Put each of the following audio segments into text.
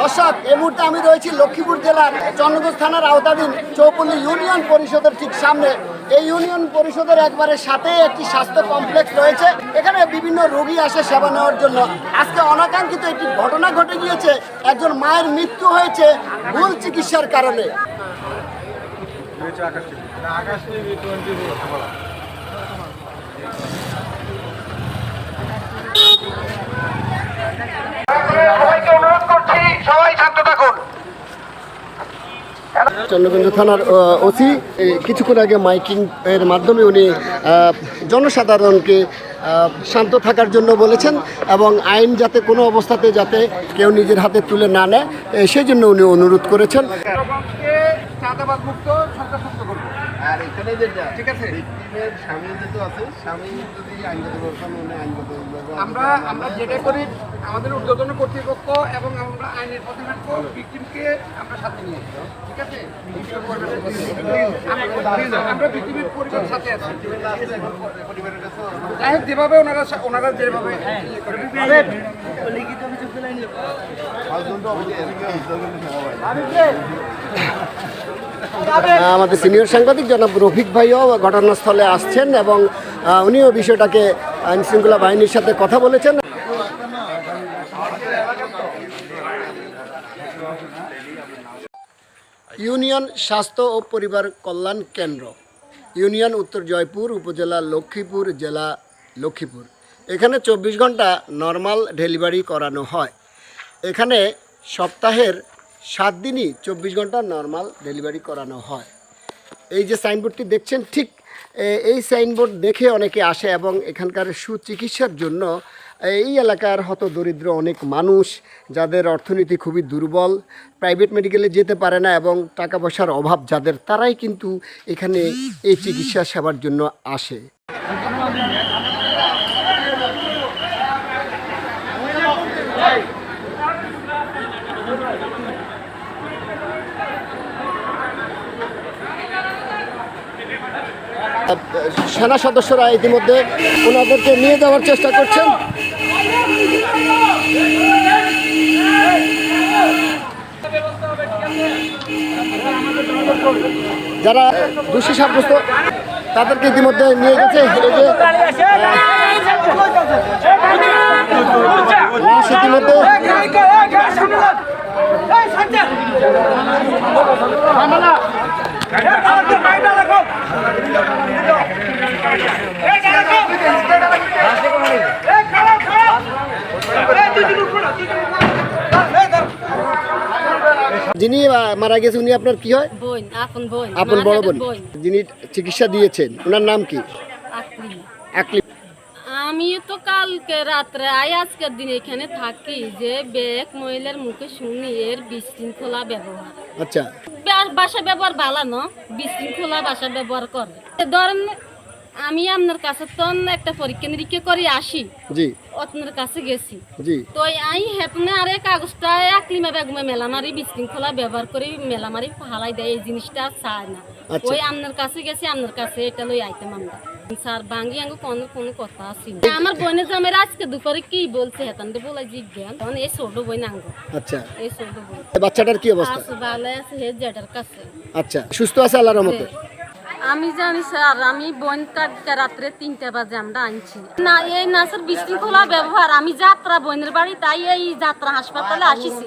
দর্শক এই মুহূর্তে আমি রয়েছি লক্ষ্মীপুর জেলার চন্দ্রগঞ্জ থানার আওতাধীন চৌপল্লী ইউনিয়ন পরিষদের ঠিক সামনে। এই ইউনিয়ন পরিষদের একবারে সাথে একটি স্বাস্থ্য কমপ্লেক্স রয়েছে। এখানে বিভিন্ন রোগী আসে সেবা নেওয়ার জন্য। আজকে অনাকাঙ্ক্ষিত একটি ঘটনা ঘটে গিয়েছে। একজন মায়ের মৃত্যু হয়েছে ভুল চিকিৎসার কারণে সবাইকে অনুরোধ করছি সবাই শান্ত থাকুন চন্দ্রগঞ্জ থানার ওসি। কিছুক্ষণ আগে মাইকিং এর মাধ্যমে উনি জনসাধারণকে শান্ত থাকার জন্য বলেছেন এবং আইন যাতে কোনো অবস্থাতে যাতে কেউ নিজের হাতে তুলে না নেয় সেই জন্য উনি অনুরোধ করেছেন। আর এখানে যেটা ঠিক আছে। ভিকটিমের স্বামী যেহেতু আছে স্বামী যদি আইনগত ব্যবস্থা না নেয় আইনগত আমরা আমরা যেটা করি আমাদের ঊর্ধ্বতন কর্তৃপক্ষ এবং আমরা আইনের পথে থাকব ভিকটিমকে আমরা সাথে নিয়ে যাব। ঠিক আছে আমরা- আমরা ভিকটিমের সাথে আছি যাই হোক যেভাবে ওনারা ওনারা যেভাবে করে। আমাদের সিনিয়র সাংবাদিক জনাব রফিক ভাইও ঘটনাস্থলে আসছেন এবং উনিও বিষয়টাকে আইন শৃঙ্খলা বাহিনীর সাথে কথা বলেছেন। ইউনিয়ন স্বাস্থ্য ও পরিবার কল্যাণ কেন্দ্র ইউনিয়ন উত্তর জয়পুর উপজেলা লক্ষ্মীপুর জেলা লক্ষ্মীপুর। এখানে চব্বিশ ঘণ্টা নর্মাল ডেলিভারি করানো হয়। এখানে সপ্তাহের সাত দিনই চব্বিশ ঘণ্টা নর্মাল ডেলিভারি করানো হয়। এই যে সাইনবোর্ডটি দেখছেন, ঠিক এই সাইনবোর্ড দেখে অনেকে আসে এবং এখানকার সুচিকিৎসার জন্য এই এলাকার হত দরিদ্র অনেক মানুষ, যাদের অর্থনীতি খুবই দুর্বল প্রাইভেট মেডিকেলে যেতে পারে না এবং টাকা পয়সার অভাব যাদের, তারাই কিন্তু এখানে এই চিকিৎসা সেবার জন্য আসে। সেনা সদস্যরা ইতিমধ্যে ওনাদেরকে নিয়ে যাওয়ার চেষ্টা করছেন যারা দোষী সাব্যস্ত তাদেরকে ইতিমধ্যে নিয়ে গেছে ইতিমধ্যে যিনি মারা গেছে উনি আপনার কি হয়? আপন বড় বোন। যিনি চিকিৎসা দিয়েছেন ওনার নাম কি? আমি তো কালকে রাত্রে আই আজকের দিন এখানে থাকি যে বেক মহিলার মুখে শুনি এর বিশৃঙ্খলা ব্যবহার। আচ্ছা। বাসা ব্যবহার ভালো না বিশৃঙ্খলা বাসা ব্যবহার করে। ধরেন আমি আপনার কাছে তো একটা পরীক্ষা নিরীক্ষা করে আসি। জি। আপনার কাছে গেছি। জি। তো আই হেতনে আরে কাগজটা আকলিমা বেগমে মেলামারি বিশৃঙ্খলা ব্যবহার করে মেলামারি হালাই দেয় এই জিনিসটা চায় না। আচ্ছা। ওই আপনার কাছে গেছি আপনার কাছে এটা লই আইতাম আমরা। স্যার বাঙ্গি আঙ্গ কোনো কোনো কথা আছে আমার বোনে যে আমার আজকে দুপুরে কি বলছে হেতান দে বলে জিজ্ঞান। তখন এই ছোট আঙ্গ। আচ্ছা। এই ছোট বোন। বাচ্চাটার কি অবস্থা? আছে ভালো আছে হে জেটার কাছে। আচ্ছা সুস্থ আছে আল্লাহর রহমতে? আমি জানি স্যার আমি বোন কালকে রাত্রে তিনটা বাজে আমরা আনছি। না এই না নাচের বিশৃঙ্খলা ব্যবহার। আমি যাত্রা বোনের বাড়ি তাই এই যাত্রা হাসপাতালে আসিছি।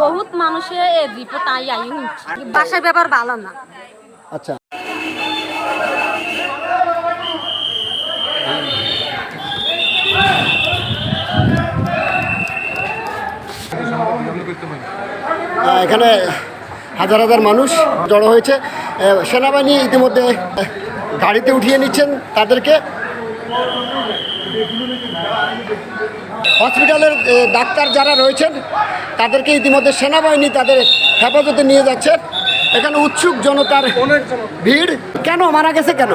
বহুত মানুষে এই রিপোর্ট আই আই বাসায় ব্যবহার ভালো না। আচ্ছা। এখানে হাজার হাজার মানুষ জড়ো হয়েছে। সেনাবাহিনী ইতিমধ্যে গাড়িতে উঠিয়ে নিচ্ছেন তাদেরকে। হসপিটালের ডাক্তার যারা রয়েছেন, তাদেরকে ইতিমধ্যে সেনাবাহিনী তাদের হেফাজতে নিয়ে যাচ্ছে। এখানে উৎসুক জনতার ভিড়। কেন? মারা গেছে কেন?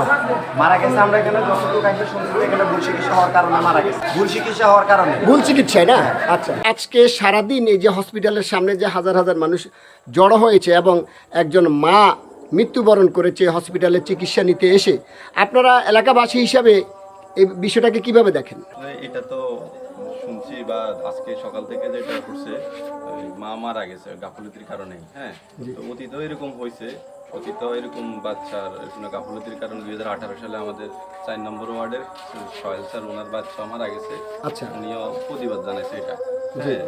মারা গেছে আমরা এখানে যতটুকু কাহিনী শুনছি এখানে ভুল চিকিৎসা হওয়ার কারণে মারা গেছে। ভুল চিকিৎসা হওয়ার কারণে। ভুল চিকিৎসায় না? আচ্ছা। আজকে সারাদিন এই যে হসপিটালের সামনে যে হাজার হাজার মানুষ জড়ো হয়েছে এবং একজন মা মৃত্যুবরণ করেছে হসপিটালে চিকিৎসা নিতে এসে আপনারা এলাকাবাসী হিসাবে এই বিষয়টাকে কীভাবে দেখেন? এটা তো বা আজকে সকাল থেকে যেটা করছে মা মারা গেছে গাফলতির কারণে হ্যাঁ? তো অতীতেও এরকম হয়েছে অতীতেও এরকম বাচ্চার গাফলতির কারণে দুই হাজার আঠারো সালে আমাদের চার নম্বর ওয়ার্ডের সহেল স্যার ওনার বাচ্চা মারা গেছে। আচ্ছা। উনিও প্রতিবাদ জানাইছে এটা। হ্যাঁ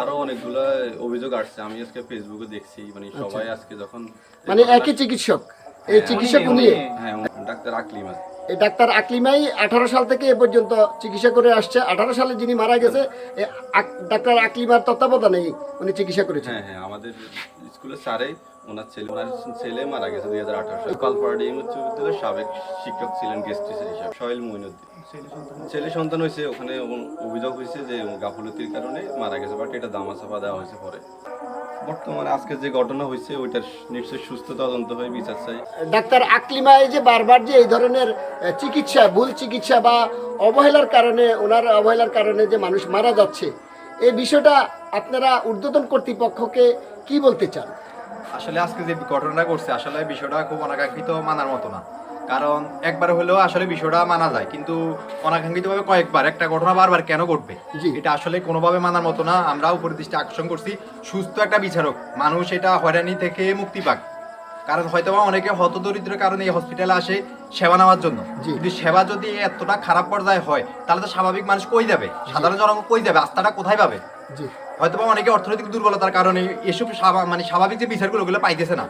আরও অনেকগুলো অভিযোগ আসছে আমি আজকে ফেসবুকে দেখছি মানে সবাই আজকে যখন মানে একই চিকিৎসক? এই চিকিৎসক উনি হ্যাঁ ডাক্তার আকলিম আছে এই ডাক্তার আকলিমাই আঠারো সাল থেকে এ পর্যন্ত চিকিৎসা করে আসছে। আঠারো সালে যিনি মারা গেছে ডাক্তার আকলিমার তত্ত্বাবধানেই উনি চিকিৎসা করেছেন। হ্যাঁ হ্যাঁ আমাদের স্কুলের স্যারে ওনার ছেলে ওনার ছেলে মারা গেছে দুই হাজার আঠারো সালে। উচ্চ বিদ্যালয়ের সাবেক শিক্ষক ছিলেন গেস্ট টিচার হিসাবে সোহেল মইনুদ্দিন ছেলে সন্তান হয়েছে ওখানে অভিযোগ হয়েছে যে গাফলতির কারণে মারা গেছে বাট এটা দামা চাপা দেওয়া হয়েছে পরে। বর্তমানে আজকে যে ঘটনা হয়েছে ওইটার নিশ্চয়ই সুস্থ তদন্ত হয়ে বিচার চাই। ডাক্তার আকলিমা এই যে বারবার যে এই ধরনের চিকিৎসা ভুল চিকিৎসা বা অবহেলার কারণে ওনার অবহেলার কারণে যে মানুষ মারা যাচ্ছে এই বিষয়টা আপনারা ঊর্ধ্বতন কর্তৃপক্ষকে কি বলতে চান? আসলে আজকে যে ঘটনা করছে আসলে বিষয়টা খুব অনাকাঙ্ক্ষিত মানার মতো না। কারণ একবার হলেও আসলে বিষয়টা মানা যায়। কিন্তু অনাকাঙ্ক্ষিত ভাবে কয়েকবার একটা ঘটনা বারবার কেন ঘটবে? এটা আসলে কোনোভাবে মানার মতো না। আমরা উপরে দৃষ্টি আকর্ষণ করছি সুস্থ একটা বিচারক। মানুষ এটা হয়রানি থেকে মুক্তি পাক। কারণ হয়তো অনেকে হতদরিদ্রের কারণে এই হসপিটালে আসে সেবা নেওয়ার জন্য। যদি সেবা যদি এতটা খারাপ পর্যায়ে হয় তাহলে তো স্বাভাবিক মানুষ কই যাবে? সাধারণ জনগণ কই যাবে? আস্থাটা কোথায় পাবে? হয়তো বা অনেকে অর্থনৈতিক দুর্বলতার কারণে এসব মানে স্বাভাবিক যে বিচারগুলো ওগুলো পাইতেছে না।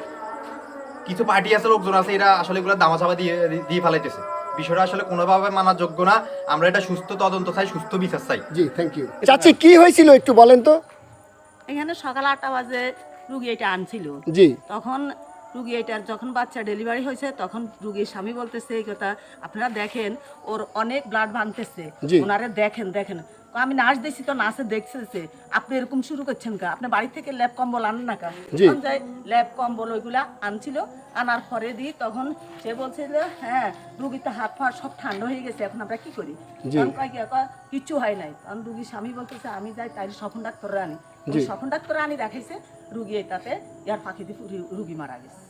কিছু পার্টি আছে লোকজন আছে এরা আসলে এগুলো দামাচাপা দিয়ে দিয়ে ফেলাইতেছে। বিষয়টা আসলে কোনোভাবে মানার যোগ্য না। আমরা এটা সুস্থ তদন্ত চাই সুস্থ বিচার চাই। জি থ্যাংক ইউ চাচি কি হয়েছিল একটু বলেন তো? এখানে সকাল আটটা বাজে রুগী এটা আনছিল। জি। তখন রুগী এটার যখন বাচ্চা ডেলিভারি হয়েছে তখন রুগীর স্বামী বলতেছে এই কথা আপনারা দেখেন ওর অনেক ব্লাড ভাঙতেছে। জি। ওনারে দেখেন দেখেন। আমি নার্স দেখছি তো নার্সে দেখতেছে। আপনি এরকম শুরু করছেন কা আপনি বাড়ি থেকে ল্যাব কম্বল আনেন না কা যাই ল্যাব কম্বল ওইগুলা আনছিল আনার পরে দিই তখন সে বলছিল হ্যাঁ রুগীর তো হাত পা সব ঠান্ডা হয়ে গেছে এখন আমরা কি করি? কিচ্ছু হয় নাই। তখন রুগীর স্বামী বলতেছে আমি যাই তাই স্বপন ডাক্তার আনি। স্বপন ডাক্তার আনি দেখাইছে রুগী এটাতে ইয়ার পাখি দিয়ে রুগী মারা গেছে।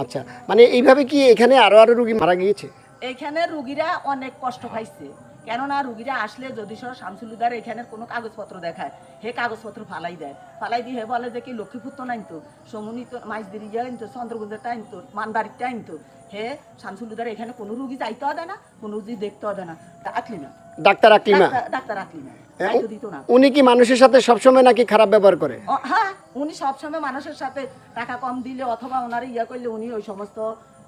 আচ্ছা মানে এইভাবে কি এখানে আরও আরও রুগী মারা গিয়েছে? এখানে রুগীরা অনেক কষ্ট পাইছে। কেননা রুগীরা আসলে যদি সব শামসুলুদার এখানে কোনো কাগজপত্র দেখায় হে কাগজপত্র ফালাই দেয়। ফালাই দিয়ে হে বলে যে কি লক্ষ্মীপুর তো নাই তো? সমুনি তো মাইজদিরি যায় তো চন্দ্রগুঞ্জের টাইম তো মানবাড়ির টাইম তো। হে শামসুলুদার এখানে কোনো রুগী যাইতেও দেয় না কোনো রুগী দেখতেও দেয় না। আঁকলি না। ডাক্তার আকলিমা ডাক্তার- ডাক্তার আঁকলি না। যাইতে দিত না। উনি কি মানুষের সাথে সবসময় নাকি খারাপ ব্যবহার করে? হ্যাঁ উনি সবসময় মানুষের সাথে টাকা কম দিলে অথবা ওনার ইয়া করলে উনি ওই সমস্ত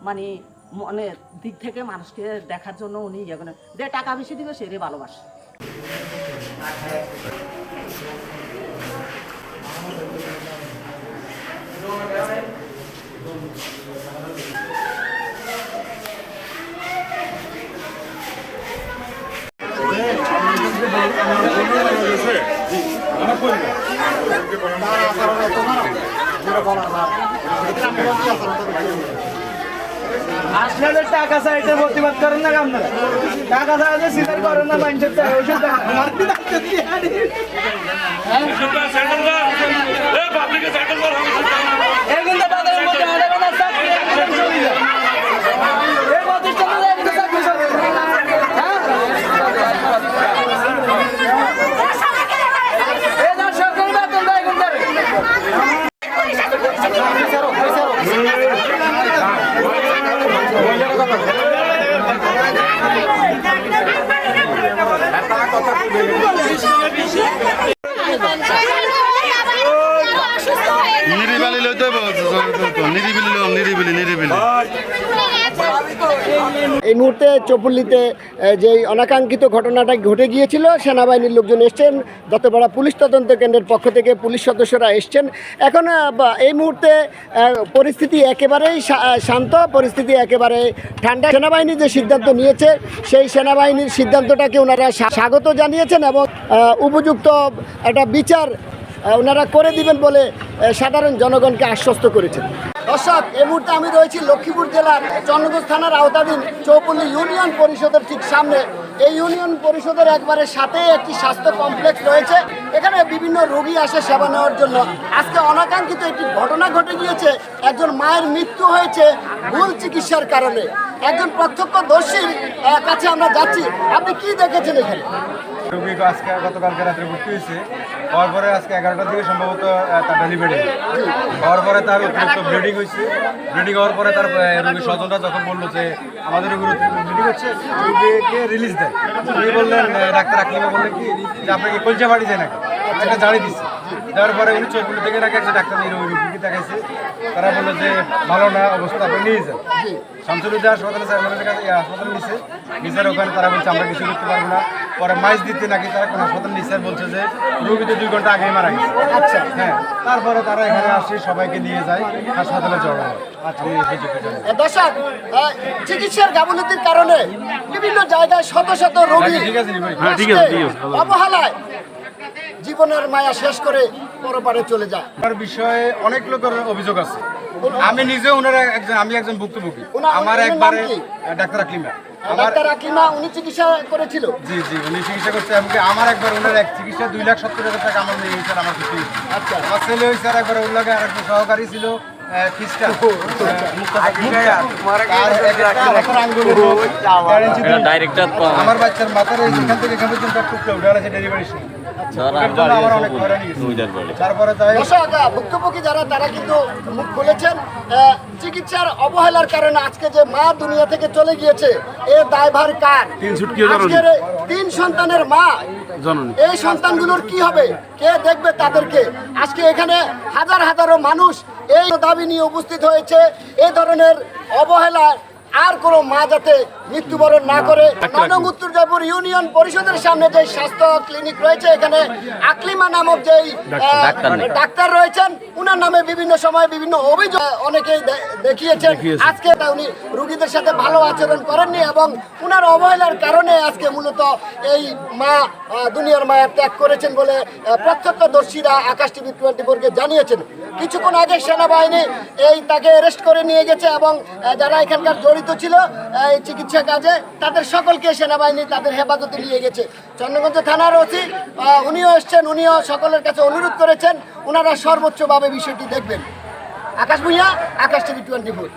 মানে মনের দিক থেকে মানুষকে দেখার জন্য উনি ইয়ে করেন যে টাকা বেশি দিবে সে রে ভালোবাসে আসলে টাকা চাইতে প্রতিবাদ করেন না আপনারা টাকা চাইতে স্বীকার করেন না মানুষের Thank you. নিরিবিলি লম নিরিবিলি নিরিবিলি এই মুহূর্তে চৌপল্লিতে যে অনাকাঙ্ক্ষিত ঘটনাটা ঘটে গিয়েছিল সেনাবাহিনীর লোকজন এসছেন দত্তপাড়া পুলিশ তদন্ত কেন্দ্রের পক্ষ থেকে পুলিশ সদস্যরা এসছেন। এখন এই মুহূর্তে পরিস্থিতি একেবারেই শান্ত পরিস্থিতি একেবারে ঠান্ডা। সেনাবাহিনী যে সিদ্ধান্ত নিয়েছে সেই সেনাবাহিনীর সিদ্ধান্তটাকে ওনারা স্বাগত জানিয়েছেন এবং উপযুক্ত একটা বিচার ওনারা করে দিবেন বলে সাধারণ জনগণকে আশ্বস্ত করেছেন। দর্শক, এই মুহূর্তে আমি রয়েছি লক্ষ্মীপুর জেলার চন্দ্রগঞ্জ থানার আওতাধীন চৌপল্লী ইউনিয়ন পরিষদের ঠিক সামনে। এই ইউনিয়ন পরিষদের একবারে সাথে একটি স্বাস্থ্য কমপ্লেক্স রয়েছে। এখানে বিভিন্ন রোগী আসে সেবা নেওয়ার জন্য। আজকে অনাকাঙ্ক্ষিত একটি ঘটনা ঘটে গিয়েছে। একজন মায়ের মৃত্যু হয়েছে ভুল চিকিৎসার কারণে। একজন প্রত্যক্ষদর্শীর কাছে আমরা যাচ্ছি। আপনি কি দেখেছেন এখানে? রোগী আজকে গতকালকে রাত্রে ভর্তি হয়েছে। হওয়ার পরে আজকে এগারোটার দিকে সম্ভবত তার ডেলিভারি হওয়ার পরে তার অতিরিক্ত ব্লিডিং হয়েছে। ব্লিডিং হওয়ার পরে তার রুগীর স্বজনরা যখন বলল যে আমাদের রোগীর ব্লিডিং হচ্ছে, রোগীকে রিলিজ দেয়। উনি বললেন ডাক্তার আকলিমা বললেন কি, যে আপনাকে কলচা বাড়ি যায় নাকি? একটা জানিয়ে দিচ্ছে। দেওয়ার পরে উনি চোখগুলো থেকে রাখে একটা ডাক্তার নিয়ে রোগী রোগীকে দেখাইছে। তারা বলল যে, ভালো না, অবস্থা আপনি নিয়ে যান। শামসুলুদ্দিন হাসপাতালে হাসপাতালে নিছে। নিচের ওখানে তারা বলছে, আমরা কিছু করতে পারব না। পরে মাইজ দিতে নাকি তারা কোন হাসপাতাল নিচে বলছে যে রোগী তো দুই ঘণ্টা আগেই মারা গেছে। আচ্ছা। হ্যাঁ তারপরে তারা এখানে আসে সবাইকে নিয়ে যায় হাসপাতালে জড়ো হয়। জানি। আহ, দর্শক চিকিৎসার গাফিলতির কারণে বিভিন্ন জায়গায় শত শত রোগী ঠিক ভাই আজকে অবহেলায় জীবনের মায়া শেষ করে পরপারে চলে যায়। আমার বিষয়ে অনেক লোকের অভিযোগ আছে। আমি নিজে ওনার একজন আমি একজন ভুক্তভোগী। আমার একবারে? ডাক্তার আকিমা আমার ডাক্তার আকিমা উনি চিকিৎসা করেছিল। জি জি উনি চিকিৎসা করতে এমনকি আমার একবার ওনার এক চিকিৎসা দুই লাখ সত্তর হাজার টাকা আমার নিয়ে গেছেন আমার কিছু আচ্ছা। আমার ছেলে হয়েছে আর একবার ওর লাগে আর একজন সহকারী ছিল। আমার বাচ্চার মাথার এখান থেকে এখান পর্যন্ত উঠে আছে ডেলিভারি ভুক্তভোগী যারা তারা কিন্তু মুখ খুলেছেন। চিকিৎসার অবহেলার কারণে আজকে যে মা দুনিয়া থেকে চলে গিয়েছে এ দায়ভার কার? তিন সন্তানের মা এই সন্তানগুলোর কি হবে? কে দেখবে তাদেরকে? আজকে এখানে হাজার হাজারো মানুষ এই দাবি নিয়ে উপস্থিত হয়েছে এ ধরনের অবহেলা আর কোনো মা যাতে মৃত্যুবরণ না করে। ননং উত্তর জয়পুর ইউনিয়ন পরিষদের সামনে যে স্বাস্থ্য ক্লিনিক রয়েছে এখানে আকলিমা নামক যেই ডাক্তার রয়েছেন উনার নামে বিভিন্ন সময় বিভিন্ন অভিযোগ আহ, অনেকেই দেখিয়েছেন। আজকে উনি রুগীদের সাথে ভালো আচরণ করেননি এবং উনার অবহেলার কারণে আজকে মূলত এই মা দুনিয়ার মায়া ত্যাগ করেছেন বলে প্রত্যক্ষদর্শীরা আকাশ টিভি টোয়েন্টি ফোরকে জানিয়েছেন। কিছুক্ষণ আগে সেনাবাহিনী এই তাকে অ্যারেস্ট করে নিয়ে গেছে এবং যারা এখানকার জড়িত ছিল এই চিকিৎসা কাজে তাদের সকলকে সেনাবাহিনী তাদের হেফাজতে নিয়ে গেছে। চন্দ্রগঞ্জ থানার ওসি উনিও এসছেন উনিও সকলের কাছে অনুরোধ করেছেন ওনারা সর্বোচ্চভাবে বিষয়টি দেখবেন। Akash Bhuiyan Akash TV twenty four